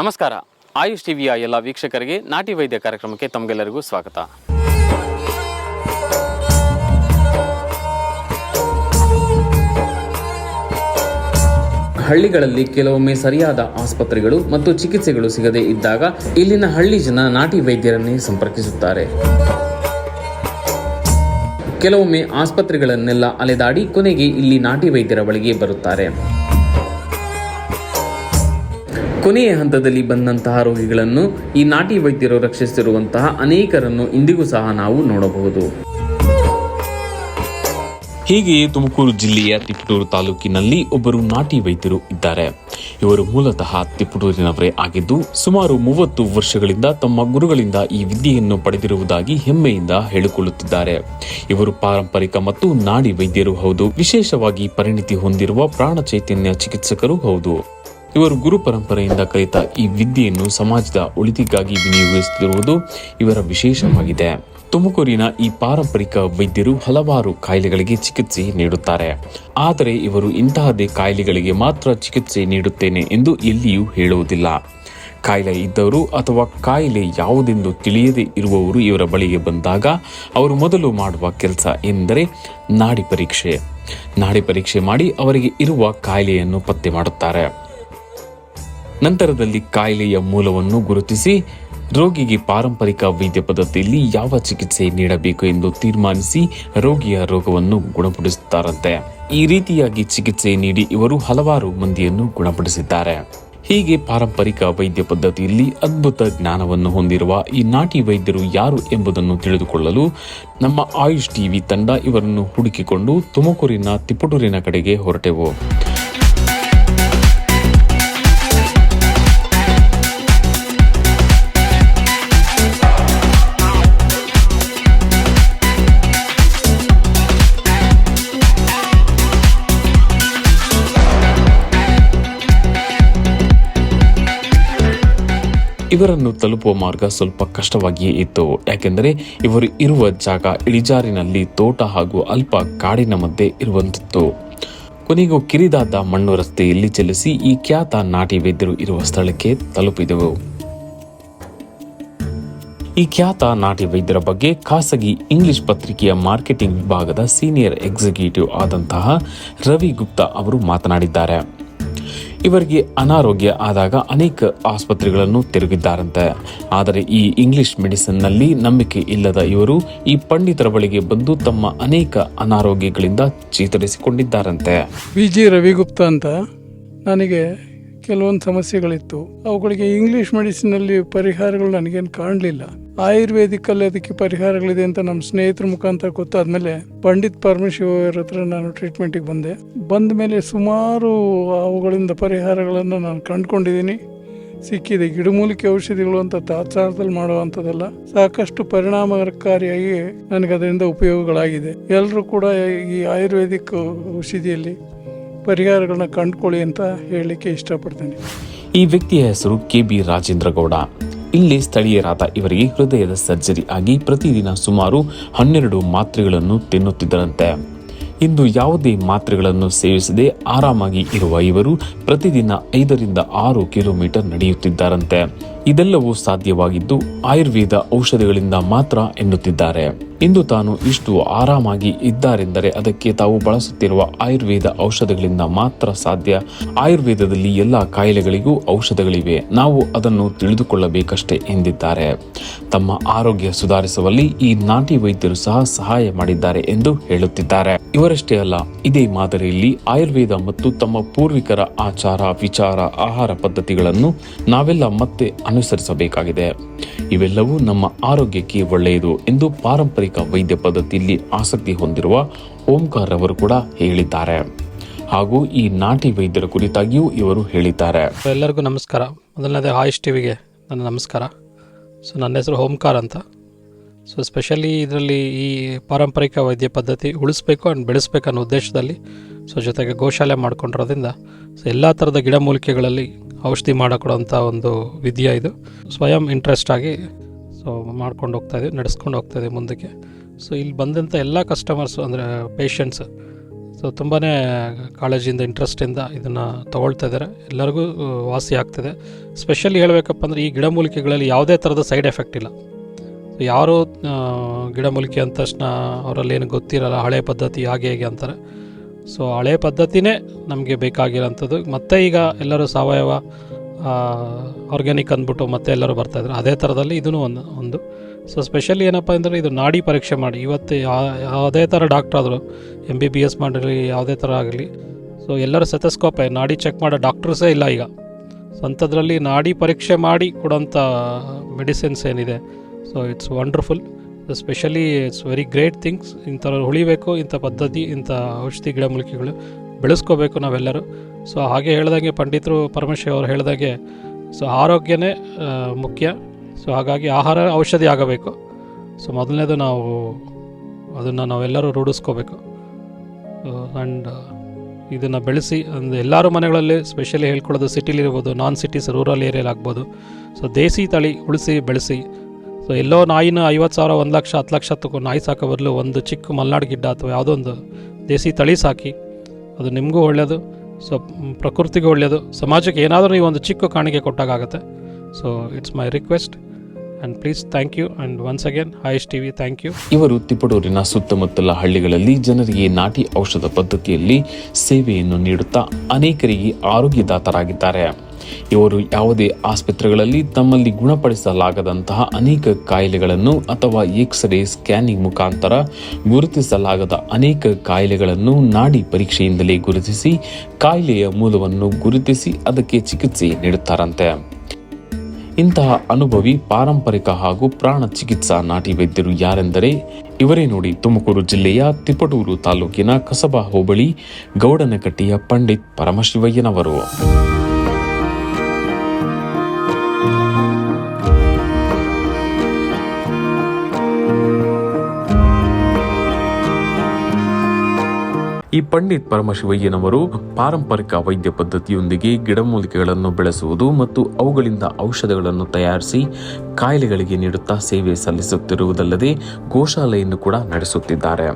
ನಮಸ್ಕಾರ. ಆಯುಷ್ ಟಿವಿಯ ಎಲ್ಲ ವೀಕ್ಷಕರಿಗೆ ನಾಟಿ ವೈದ್ಯ ಕಾರ್ಯಕ್ರಮಕ್ಕೆ ತಮಗೆಲ್ಲರಿಗೂ ಸ್ವಾಗತ. ಹಳ್ಳಿಗಳಲ್ಲಿ ಕೆಲವೊಮ್ಮೆ ಸರಿಯಾದ ಆಸ್ಪತ್ರೆಗಳು ಮತ್ತು ಚಿಕಿತ್ಸೆಗಳು ಸಿಗದೇ ಇದ್ದಾಗ ಇಲ್ಲಿನ ಹಳ್ಳಿ ಜನ ನಾಟಿ ವೈದ್ಯರನ್ನೇ ಸಂಪರ್ಕಿಸುತ್ತಾರೆ. ಕೆಲವೊಮ್ಮೆ ಆಸ್ಪತ್ರೆಗಳನ್ನೆಲ್ಲ ಅಲೆದಾಡಿ ಕೊನೆಗೆ ಇಲ್ಲಿ ನಾಟಿ ವೈದ್ಯರ ಬಳಿಗೆ ಬರುತ್ತಾರೆ. ಕೊನೆಯ ಹಂತದಲ್ಲಿ ಬಂದಂತಹ ರೋಗಿಗಳನ್ನು ಈ ನಾಟಿ ವೈದ್ಯರು ರಕ್ಷಿಸಿರುವಂತಹ ಅನೇಕರನ್ನು ಇಂದಿಗೂ ಸಹ ನಾವು ನೋಡಬಹುದು. ಹೀಗೆಯೇ ತುಮಕೂರು ಜಿಲ್ಲೆಯ ತಿಪಟೂರು ತಾಲೂಕಿನಲ್ಲಿ ಒಬ್ಬರು ನಾಟಿ ವೈದ್ಯರು ಇದ್ದಾರೆ. ಇವರು ಮೂಲತಃ ತಿಪಟೂರಿನವರೇ ಆಗಿದ್ದು, ಸುಮಾರು ಮೂವತ್ತು ವರ್ಷಗಳಿಂದ ತಮ್ಮ ಗುರುಗಳಿಂದ ಈ ವಿದ್ಯೆಯನ್ನು ಪಡೆದಿರುವುದಾಗಿ ಹೆಮ್ಮೆಯಿಂದ ಹೇಳಿಕೊಳ್ಳುತ್ತಿದ್ದಾರೆ. ಇವರು ಪಾರಂಪರಿಕ ಮತ್ತು ನಾಡಿ ವೈದ್ಯರು ಹೌದು, ವಿಶೇಷವಾಗಿ ಪರಿಣಿತಿ ಹೊಂದಿರುವ ಪ್ರಾಣ ಚೈತನ್ಯ ಚಿಕಿತ್ಸಕರು ಹೌದು. ಇವರು ಗುರು ಪರಂಪರೆಯಿಂದ ಕಲಿತ ಈ ವಿದ್ಯೆಯನ್ನು ಸಮಾಜದ ಒಳಿತಿಗಾಗಿ ವಿನಿಯೋಗಿಸುತ್ತಿರುವುದು ಇವರ ವಿಶೇಷವಾಗಿದೆ. ತುಮಕೂರಿನ ಈ ಪಾರಂಪರಿಕ ವೈದ್ಯರು ಹಲವಾರು ಕಾಯಿಲೆಗಳಿಗೆ ಚಿಕಿತ್ಸೆ ನೀಡುತ್ತಾರೆ. ಆದರೆ ಇವರು ಇಂತಹದೇ ಕಾಯಿಲೆಗಳಿಗೆ ಮಾತ್ರ ಚಿಕಿತ್ಸೆ ನೀಡುತ್ತೇನೆ ಎಂದು ಎಲ್ಲಿಯೂ ಹೇಳುವುದಿಲ್ಲ. ಕಾಯಿಲೆ ಇದ್ದವರು ಅಥವಾ ಕಾಯಿಲೆ ಯಾವುದೆಂದು ತಿಳಿಯದೇ ಇರುವವರು ಇವರ ಬಳಿಗೆ ಬಂದಾಗ ಅವರು ಮೊದಲು ಮಾಡುವ ಕೆಲಸ ಎಂದರೆ ನಾಡಿ ಪರೀಕ್ಷೆ. ನಾಡಿ ಪರೀಕ್ಷೆ ಮಾಡಿ ಅವರಿಗೆ ಇರುವ ಕಾಯಿಲೆಯನ್ನು ಪತ್ತೆ ಮಾಡುತ್ತಾರೆ. ನಂತರದಲ್ಲಿ ಕಾಯಿಲೆಯ ಮೂಲವನ್ನು ಗುರುತಿಸಿ ರೋಗಿಗೆ ಪಾರಂಪರಿಕ ವೈದ್ಯ ಪದ್ಧತಿಯಲ್ಲಿ ಯಾವ ಚಿಕಿತ್ಸೆ ನೀಡಬೇಕು ಎಂದು ತೀರ್ಮಾನಿಸಿ ರೋಗಿಯ ರೋಗವನ್ನು ಗುಣಪಡಿಸುತ್ತಾರಂತೆ. ಈ ರೀತಿಯಾಗಿ ಚಿಕಿತ್ಸೆ ನೀಡಿ ಇವರು ಹಲವಾರು ಮಂದಿಯನ್ನು ಗುಣಪಡಿಸಿದ್ದಾರೆ. ಹೀಗೆ ಪಾರಂಪರಿಕ ವೈದ್ಯ ಪದ್ಧತಿಯಲ್ಲಿ ಅದ್ಭುತ ಜ್ಞಾನವನ್ನು ಹೊಂದಿರುವ ಈ ನಾಟಿ ವೈದ್ಯರು ಯಾರು ಎಂಬುದನ್ನು ತಿಳಿದುಕೊಳ್ಳಲು ನಮ್ಮ ಆಯುಷ್ ಟಿವಿ ತಂಡ ಇವರನ್ನು ಹುಡುಕಿಕೊಂಡು ತುಮಕೂರಿನ ತಿಪಟೂರಿನ ಕಡೆಗೆ ಹೊರಟೆವು. ಇವರನ್ನು ತಲುಪುವ ಮಾರ್ಗ ಸ್ವಲ್ಪ ಕಷ್ಟವಾಗಿಯೇ ಇತ್ತು. ಯಾಕೆಂದರೆ ಇವರು ಇರುವ ಜಾಗ ಇಳಿಜಾರಿನಲ್ಲಿ ತೋಟ ಹಾಗೂ ಅಲ್ಪ ಕಾಡಿನ ಮಧ್ಯೆ ಇರುವಂತಿತ್ತು. ಕೊನೆಗೂ ಕಿರಿದಾದ ಮಣ್ಣು ರಸ್ತೆಯಲ್ಲಿ ಚಲಿಸಿ ಈ ಖ್ಯಾತ ನಾಟಿ ವೈದ್ಯರು ಇರುವ ಸ್ಥಳಕ್ಕೆ ತಲುಪಿದೆವು. ಈ ಖ್ಯಾತ ನಾಟಿ ವೈದ್ಯರ ಬಗ್ಗೆ ಖಾಸಗಿ ಇಂಗ್ಲಿಷ್ ಪತ್ರಿಕೆಯ ಮಾರ್ಕೆಟಿಂಗ್ ವಿಭಾಗದ ಸೀನಿಯರ್ ಎಕ್ಸಿಕ್ಯೂಟಿವ್ ಆದಂತಹ ರವಿ ಗುಪ್ತಾ ಅವರು ಮಾತನಾಡಿದ್ದಾರೆ. ಇವರಿಗೆ ಅನಾರೋಗ್ಯ ಆದಾಗ ಅನೇಕ ಆಸ್ಪತ್ರೆಗಳನ್ನು ತಿರುಗಿದ್ದಾರಂತೆ. ಆದರೆ ಈ ಇಂಗ್ಲಿಷ್ ಮೆಡಿಸಿನ್ನಲ್ಲಿ ನಂಬಿಕೆ ಇಲ್ಲದ ಇವರು ಈ ಪಂಡಿತರ ಬಳಿಗೆ ಬಂದು ತಮ್ಮ ಅನೇಕ ಅನಾರೋಗ್ಯಗಳಿಂದ ಚೇತರಿಸಿಕೊಂಡಿದ್ದಾರಂತೆ. ವಿ ಜಿ ರವಿಗುಪ್ತ ಅಂತ ನನಗೆ ಕೆಲವೊಂದು ಸಮಸ್ಯೆಗಳಿತ್ತು. ಅವುಗಳಿಗೆ ಇಂಗ್ಲಿಷ್ ಮೆಡಿಸಿನಲ್ಲಿ ಪರಿಹಾರಗಳು ನನಗೇನು ಕಾಣಲಿಲ್ಲ. ಆಯುರ್ವೇದಿಕಲ್ಲಿ ಅದಕ್ಕೆ ಪರಿಹಾರಗಳಿದೆ ಅಂತ ನಮ್ಮ ಸ್ನೇಹಿತರ ಮುಖಾಂತರ ಗೊತ್ತಾದ್ಮೇಲೆ ಪಂಡಿತ್ ಪರಮೇಶ್ವರ್ ಹತ್ರ ನಾನು ಟ್ರೀಟ್ಮೆಂಟಿಗೆ ಬಂದೆ. ಬಂದ ಮೇಲೆ ಸುಮಾರು ಅವುಗಳಿಂದ ಪರಿಹಾರಗಳನ್ನು ನಾನು ಕಂಡುಕೊಂಡಿದ್ದೀನಿ. ಸಿಕ್ಕಿದೆ ಗಿಡಮೂಲಿಕೆ ಔಷಧಿಗಳು ಅಂತ ತಾತ್ಸಾರದಲ್ಲಿ ಮಾಡುವಂಥದ್ದಲ್ಲ. ಸಾಕಷ್ಟು ಪರಿಣಾಮಕಾರಿಯಾಗಿ ನನಗೆ ಅದರಿಂದ ಉಪಯೋಗಗಳಾಗಿದೆ. ಎಲ್ಲರೂ ಕೂಡ ಈ ಆಯುರ್ವೇದಿಕ್ ಔಷಧಿಯಲ್ಲಿ ಪರಿಹಾರಗಳನ್ನ ಕಂಡುಕೊಳ್ಳಿ ಅಂತ ಹೇಳಲಿಕ್ಕೆ ಇಷ್ಟಪಡ್ತೇನೆ. ಈ ವ್ಯಕ್ತಿಯ ಹೆಸರು ಕೆ ಬಿ ರಾಜೇಂದ್ರ ಗೌಡ ಇಲ್ಲಿ ಸ್ಥಳೀಯರಾದ ಇವರಿಗೆ ಹೃದಯದ ಸರ್ಜರಿ ಆಗಿ ಪ್ರತಿದಿನ ಸುಮಾರು ಹನ್ನೆರಡು ಮಾತ್ರೆಗಳನ್ನು ತಿನ್ನುತ್ತಿದ್ದರಂತೆ. ಇಂದು ಯಾವುದೇ ಮಾತ್ರೆಗಳನ್ನು ಸೇವಿಸದೆ ಆರಾಮಾಗಿ ಇರುವ ಇವರು ಪ್ರತಿದಿನ ಐದರಿಂದ ಆರು ಕಿಲೋಮೀಟರ್ ನಡೆಯುತ್ತಿದ್ದಾರಂತೆ. ಇದೆಲ್ಲವೂ ಸಾಧ್ಯವಾಗಿದ್ದು ಆಯುರ್ವೇದ ಔಷಧಿಗಳಿಂದ ಮಾತ್ರ ಎನ್ನುತ್ತಿದ್ದಾರೆ. ಇಂದು ತಾನು ಇಷ್ಟು ಆರಾಮಾಗಿ ಇದ್ದಾರೆಂದರೆ ಅದಕ್ಕೆ ತಾವು ಬಳಸುತ್ತಿರುವ ಆಯುರ್ವೇದ ಔಷಧಗಳಿಂದ ಮಾತ್ರ ಸಾಧ್ಯ. ಆಯುರ್ವೇದದಲ್ಲಿ ಎಲ್ಲ ಕಾಯಿಲೆಗಳಿಗೂ ಔಷಧಗಳಿವೆ. ನಾವು ಅದನ್ನು ತಿಳಿದುಕೊಳ್ಳಬೇಕಷ್ಟೇ ಎಂದಿದ್ದಾರೆ. ತಮ್ಮ ಆರೋಗ್ಯ ಸುಧಾರಿಸುವಲ್ಲಿ ಈ ನಾಟಿ ವೈದ್ಯರು ಸಹ ಸಹಾಯ ಮಾಡಿದ್ದಾರೆ ಎಂದು ಹೇಳುತ್ತಿದ್ದಾರೆ. ಇವರಷ್ಟೇ ಅಲ್ಲ, ಇದೇ ಮಾದರಿಯಲ್ಲಿ ಆಯುರ್ವೇದ ಮತ್ತು ತಮ್ಮ ಪೂರ್ವಿಕರ ಆಚಾರ ವಿಚಾರ ಆಹಾರ ಪದ್ಧತಿಗಳನ್ನು ನಾವೆಲ್ಲ ಮತ್ತೆ ಅನುಸರಿಸಬೇಕಾಗಿದೆ. ಇವೆಲ್ಲವೂ ನಮ್ಮ ಆರೋಗ್ಯಕ್ಕೆ ಒಳ್ಳೆಯದು ಎಂದು ಪಾರಂಪರಿಕ ವೈದ್ಯ ಪದ್ಧತಿಯಲ್ಲಿ ಆಸಕ್ತಿ ಹೊಂದಿರುವ ಓಂಕಾರ್ ಅವರು ಕೂಡ ಹೇಳಿದ್ದಾರೆ. ಹಾಗೂ ಈ ನಾಟಿ ವೈದ್ಯರ ಕುರಿತಾಗಿಯೂ ಇವರು ಹೇಳಿದ್ದಾರೆ. ಎಲ್ಲರಿಗೂ ನಮಸ್ಕಾರ. ಮೊದಲನೇದೇ ಆಯುಷ್ ಟಿವಿಗೆ ನನ್ನ ನಮಸ್ಕಾರ. ಸೊ, ನನ್ನ ಹೆಸರು ಓಂಕಾರ್ ಅಂತ. ಸೊ ಸ್ಪೆಷಲಿ ಇದರಲ್ಲಿ ಈ ಪಾರಂಪರಿಕ ವೈದ್ಯ ಪದ್ಧತಿ ಉಳಿಸ್ಬೇಕು ಆ್ಯಂಡ್ ಬೆಳೆಸ್ಬೇಕು ಅನ್ನೋ ಉದ್ದೇಶದಲ್ಲಿ, ಸೊ, ಜೊತೆಗೆ ಗೋಶಾಲೆ ಮಾಡ್ಕೊಂಡಿರೋದ್ರಿಂದ, ಸೊ, ಎಲ್ಲ ಥರದ ಗಿಡಮೂಲಿಕೆಗಳಲ್ಲಿ ಔಷಧಿ ಮಾಡಿಕೊಡೋಂಥ ಒಂದು ವಿದ್ಯೆ ಇದು. ಸ್ವಯಂ ಇಂಟ್ರೆಸ್ಟ್ ಆಗಿ ಸೊ ಮಾಡ್ಕೊಂಡು ಹೋಗ್ತಾ ಇದ್ದೀವಿ ನಡೆಸ್ಕೊಂಡು ಹೋಗ್ತಾ ಇದ್ದೀವಿ ಮುಂದಕ್ಕೆ. ಸೊ ಇಲ್ಲಿ ಬಂದಂಥ ಎಲ್ಲ ಕಸ್ಟಮರ್ಸು ಅಂದರೆ ಪೇಷಂಟ್ಸ್ ಸೊ ತುಂಬಾ ಕಾಳಜಿಯಿಂದ ಇಂಟ್ರೆಸ್ಟಿಂದ ಇದನ್ನು ತೊಗೊಳ್ತಾ ಇದ್ದಾರೆ. ಎಲ್ಲರಿಗೂ ವಾಸಿ ಆಗ್ತದೆ. ಸ್ಪೆಷಲಿ ಹೇಳಬೇಕಪ್ಪ ಅಂದರೆ ಈ ಗಿಡಮೂಲಿಕೆಗಳಲ್ಲಿ ಯಾವುದೇ ಥರದ ಸೈಡ್ ಎಫೆಕ್ಟ್ ಇಲ್ಲ. ಸೊ ಯಾರು ಗಿಡಮೂಲಿಕೆ ಅಂದ ತಕ್ಷಣ ಅವರಲ್ಲಿ ಏನು ಗೊತ್ತಿರಲ್ಲ, ಹಳೆ ಪದ್ಧತಿ ಹಾಗೆ ಹೇಗೆ ಅಂತಾರೆ. ಸೊ ಹಳೆ ಪದ್ಧತಿನೇ ನಮಗೆ ಬೇಕಾಗಿರೋಂಥದ್ದು. ಮತ್ತೆ ಈಗ ಎಲ್ಲರೂ ಸಾವಯವ ಆರ್ಗ್ಯಾನಿಕ್ ಅಂದ್ಬಿಟ್ಟು ಮತ್ತೆ ಎಲ್ಲರೂ ಬರ್ತಾಯಿದ್ರು ಅದೇ ಥರದಲ್ಲಿ ಇದೂ ಒಂದು ಒಂದು. ಸೊ ಸ್ಪೆಷಲಿ ಏನಪ್ಪ ಅಂದರೆ ಇದು ನಾಡಿ ಪರೀಕ್ಷೆ ಮಾಡಿ. ಇವತ್ತು ಯಾವುದೇ ಥರ ಡಾಕ್ಟ್ರ್ ಆದರೂ ಎಂ ಬಿ ಬಿ ಎಸ್ ಮಾಡಿರಲಿ ಯಾವುದೇ ಥರ ಆಗಲಿ. ಸೊ ಎಲ್ಲರೂ ಸೆತಸ್ಕೋಪೆ ನಾಡಿ ಚೆಕ್ ಮಾಡೋ ಡಾಕ್ಟರ್ಸೇ ಇಲ್ಲ ಈಗ. ಸೊ ಅಂಥದ್ರಲ್ಲಿ ನಾಡಿ ಪರೀಕ್ಷೆ ಮಾಡಿ ಕೊಡೋಂಥ ಮೆಡಿಸಿನ್ಸ್ ಏನಿದೆ. So it's wonderful specially it's very great things ಇಂಥವ್ರು ಉಳಿಬೇಕು, ಇಂಥ ಪದ್ಧತಿ, ಇಂಥ ಔಷಧಿ ಗಿಡಮೂಲಿಕೆಗಳು ಬೆಳೆಸ್ಕೋಬೇಕು ನಾವೆಲ್ಲರೂ. ಸೊ ಹಾಗೆ ಹೇಳ್ದಂಗೆ ಪಂಡಿತರು ಪರಮೇಶ್ವರ್ ಅವರು ಹೇಳ್ದಂಗೆ ಸೊ ಆರೋಗ್ಯನೇ ಮುಖ್ಯ. ಸೊ ಹಾಗಾಗಿ ಆಹಾರ ಔಷಧಿ ಆಗಬೇಕು. ಸೊ ಮೊದಲನೇದು ನಾವು ಅದನ್ನು ನಾವೆಲ್ಲರೂ ರೂಢಿಸ್ಕೋಬೇಕು. ಆ್ಯಂಡ್ ಇದನ್ನು ಬೆಳೆಸಿ, ಅಂದರೆ ಎಲ್ಲರೂ ಮನೆಗಳಲ್ಲಿ ಸ್ಪೆಷಲಿ ಹೇಳ್ಕೊಳ್ಳೋದು ಸಿಟಿಲಿರ್ಬೋದು ನಾನ್ ಸಿಟೀಸ್ ರೂರಲ್ ಏರಿಯಲ್ಲಿ ಆಗ್ಬೋದು. ಸೊ ದೇಸಿ ತಳಿ ಉಳಿಸಿ, ಬೆಳೆಸಿ. ಸೊ ಎಲ್ಲೋ ನಾಯಿನ ಐವತ್ತು ಸಾವಿರ, ಒಂದು ಲಕ್ಷ, ಹತ್ತು ಲಕ್ಷ ತಗೊಂಡು ನಾಯಿ ಸಾಕೋ ಬದಲು ಒಂದು ಚಿಕ್ಕ ಮಲ್ನಾಡು ಗಿಡ್ಡ ಅಥವಾ ಯಾವುದೋ ಒಂದು ದೇಸಿ ತಳಿ ಸಾಕಿ, ಅದು ನಿಮಗೂ ಒಳ್ಳೆಯದು ಸೊ ಪ್ರಕೃತಿಗೂ ಒಳ್ಳೆಯದು ಸಮಾಜಕ್ಕೆ ಏನಾದರೂ ನೀವು ಒಂದು ಚಿಕ್ಕ ಕಾಣಿಕೆ ಕೊಟ್ಟಾಗುತ್ತೆ so it's my request and please thank you and once again ಹಾಯ್ಸ್ T V thank you ಇವರು ತಿಪಟೂರಿನ ಸುತ್ತಮುತ್ತಲ ಹಳ್ಳಿಗಳಲ್ಲಿ ಜನರಿಗೆ ನಾಟಿ ಔಷಧ ಪದ್ಧತಿಯಲ್ಲಿ ಸೇವೆಯನ್ನು ನೀಡುತ್ತಾ ಅನೇಕರಿಗೆ ಆರೋಗ್ಯದಾತರಾಗಿದ್ದಾರೆ. ಇವರು ಯಾವುದೇ ಆಸ್ಪತ್ರೆಗಳಲ್ಲಿ ತಮ್ಮಲ್ಲಿ ಗುಣಪಡಿಸಲಾಗದಂತಹ ಅನೇಕ ಕಾಯಿಲೆಗಳನ್ನು ಅಥವಾ ಎಕ್ಸ್ರೇ ಸ್ಕ್ಯಾನಿಂಗ್ ಮುಖಾಂತರ ಗುರುತಿಸಲಾಗದ ಅನೇಕ ಕಾಯಿಲೆಗಳನ್ನು ನಾಡಿ ಪರೀಕ್ಷೆಯಿಂದಲೇ ಗುರುತಿಸಿ, ಕಾಯಿಲೆಯ ಮೂಲವನ್ನು ಗುರುತಿಸಿ ಅದಕ್ಕೆ ಚಿಕಿತ್ಸೆ ನೀಡುತ್ತಾರಂತೆ. ಇಂತಹ ಅನುಭವಿ, ಪಾರಂಪರಿಕ ಹಾಗೂ ಪ್ರಾಣ ಚಿಕಿತ್ಸಾ ನಾಟಿ ವೈದ್ಯರು ಯಾರೆಂದರೆ, ಇವರೇ ನೋಡಿ ತುಮಕೂರು ಜಿಲ್ಲೆಯ ತಿಪಟೂರು ತಾಲೂಕಿನ ಕಸಬಾ ಹೋಬಳಿ ಗೌಡನಕಟ್ಟಿಯ ಪಂಡಿತ್ ಪರಮಶಿವಯ್ಯನವರು. ಈ ಪಂಡಿತ್ ಪರಮಶಿವಯ್ಯನವರು ಪಾರಂಪರಿಕ ವೈದ್ಯ ಪದ್ಧತಿಯೊಂದಿಗೆ ಗಿಡಮೂಲಿಕೆಗಳನ್ನು ಬೆಳೆಸುವುದು ಮತ್ತು ಅವುಗಳಿಂದ ಔಷಧಗಳನ್ನು ತಯಾರಿಸಿ ಕಾಯಿಲೆಗಳಿಗೆ ನೀಡುತ್ತಾ ಸೇವೆ ಸಲ್ಲಿಸುತ್ತಿರುವುದಲ್ಲದೆ ಗೋಶಾಲೆಯನ್ನು ಕೂಡ ನಡೆಸುತ್ತಿದ್ದಾರೆ.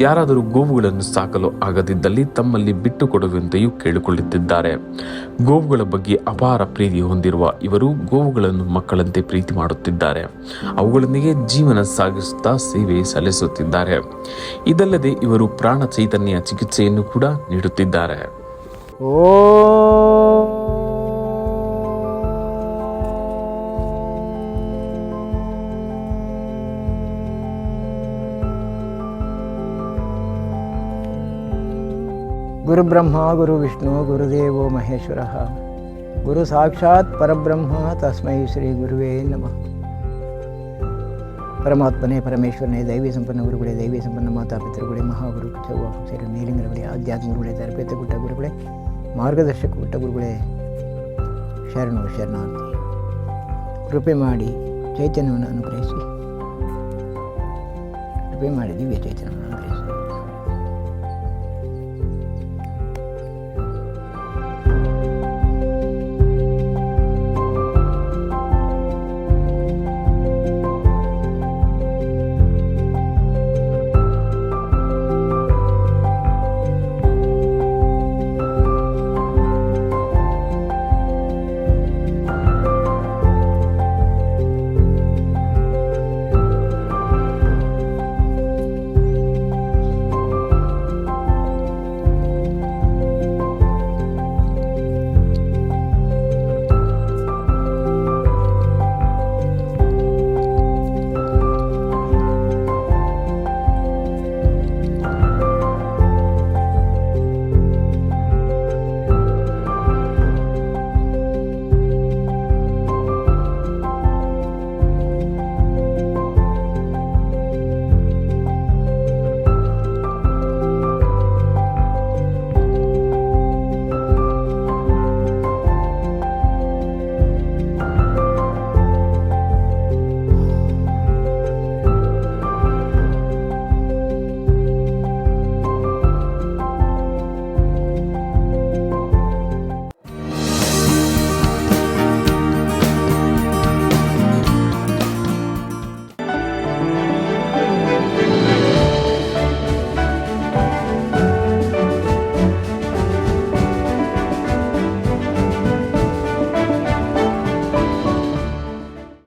ಯಾರಾದರೂ ಗೋವುಗಳನ್ನು ಸಾಕಲು ಆಗದಿದ್ದಲ್ಲಿ ತಮ್ಮಲ್ಲಿ ಬಿಟ್ಟು ಕೊಡುವಂತೆಯೂ ಕೇಳಿಕೊಳ್ಳುತ್ತಿದ್ದಾರೆ. ಗೋವುಗಳ ಬಗ್ಗೆ ಅಪಾರ ಪ್ರೀತಿ ಹೊಂದಿರುವ ಇವರು ಗೋವುಗಳನ್ನು ಮಕ್ಕಳಂತೆ ಪ್ರೀತಿ ಮಾಡುತ್ತಿದ್ದಾರೆ. ಅವುಗಳೊಂದಿಗೆ ಜೀವನ ಸಾಗಿಸುತ್ತಾ ಸೇವೆ ಸಲ್ಲಿಸುತ್ತಿದ್ದಾರೆ. ಇದಲ್ಲದೆ ಇವರು ಪ್ರಾಣ ಚೈತನ್ಯ ಚಿಕಿತ್ಸೆಯನ್ನು ಕೂಡ ನೀಡುತ್ತಿದ್ದಾರೆ. ಗುರುಬ್ರಹ್ಮ, ಗುರು ವಿಷ್ಣು, ಗುರುದೇವೋ ಮಹೇಶ್ವರ. ಗುರು ಸಾಕ್ಷಾತ್ ಪರಬ್ರಹ್ಮ, ತಸ್ಮೈ ಶ್ರೀ ಗುರುವೇ ನಮಃ. ಪರಮಾತ್ಮನೇ, ಪರಮೇಶ್ವರನೇ ದೈವಿ ಸಂಪನ್ನ ಗುರುಗಳೇ ದೈವಿ ಸಂಪನ್ನ ಮಾತಾಪಿತೃಗಳೇ ಮಹಾಗುರು ಚೌವ ಸೇರಿ ಮೇಲಿಂಗರುಗಳೇ ಆಧ್ಯಾತ್ಮ ಗುರುಗಳೇ, ತರಬೇತಿ ಗುಟ್ಟ ಗುರುಗಳೇ, ಮಾರ್ಗದರ್ಶಕ ಗುಟ್ಟ ಗುರುಗಳೇ, ಶರಣು, ಶರಣಾರ್ಥಿ. ಕೃಪೆ ಮಾಡಿ ಚೈತನ್ಯವನ್ನು ಅನುಗ್ರಹಿಸಿ. ಕೃಪೆ ಮಾಡಿ ದಿವ್ಯ ಚೈತನ್ಯವನ್ನು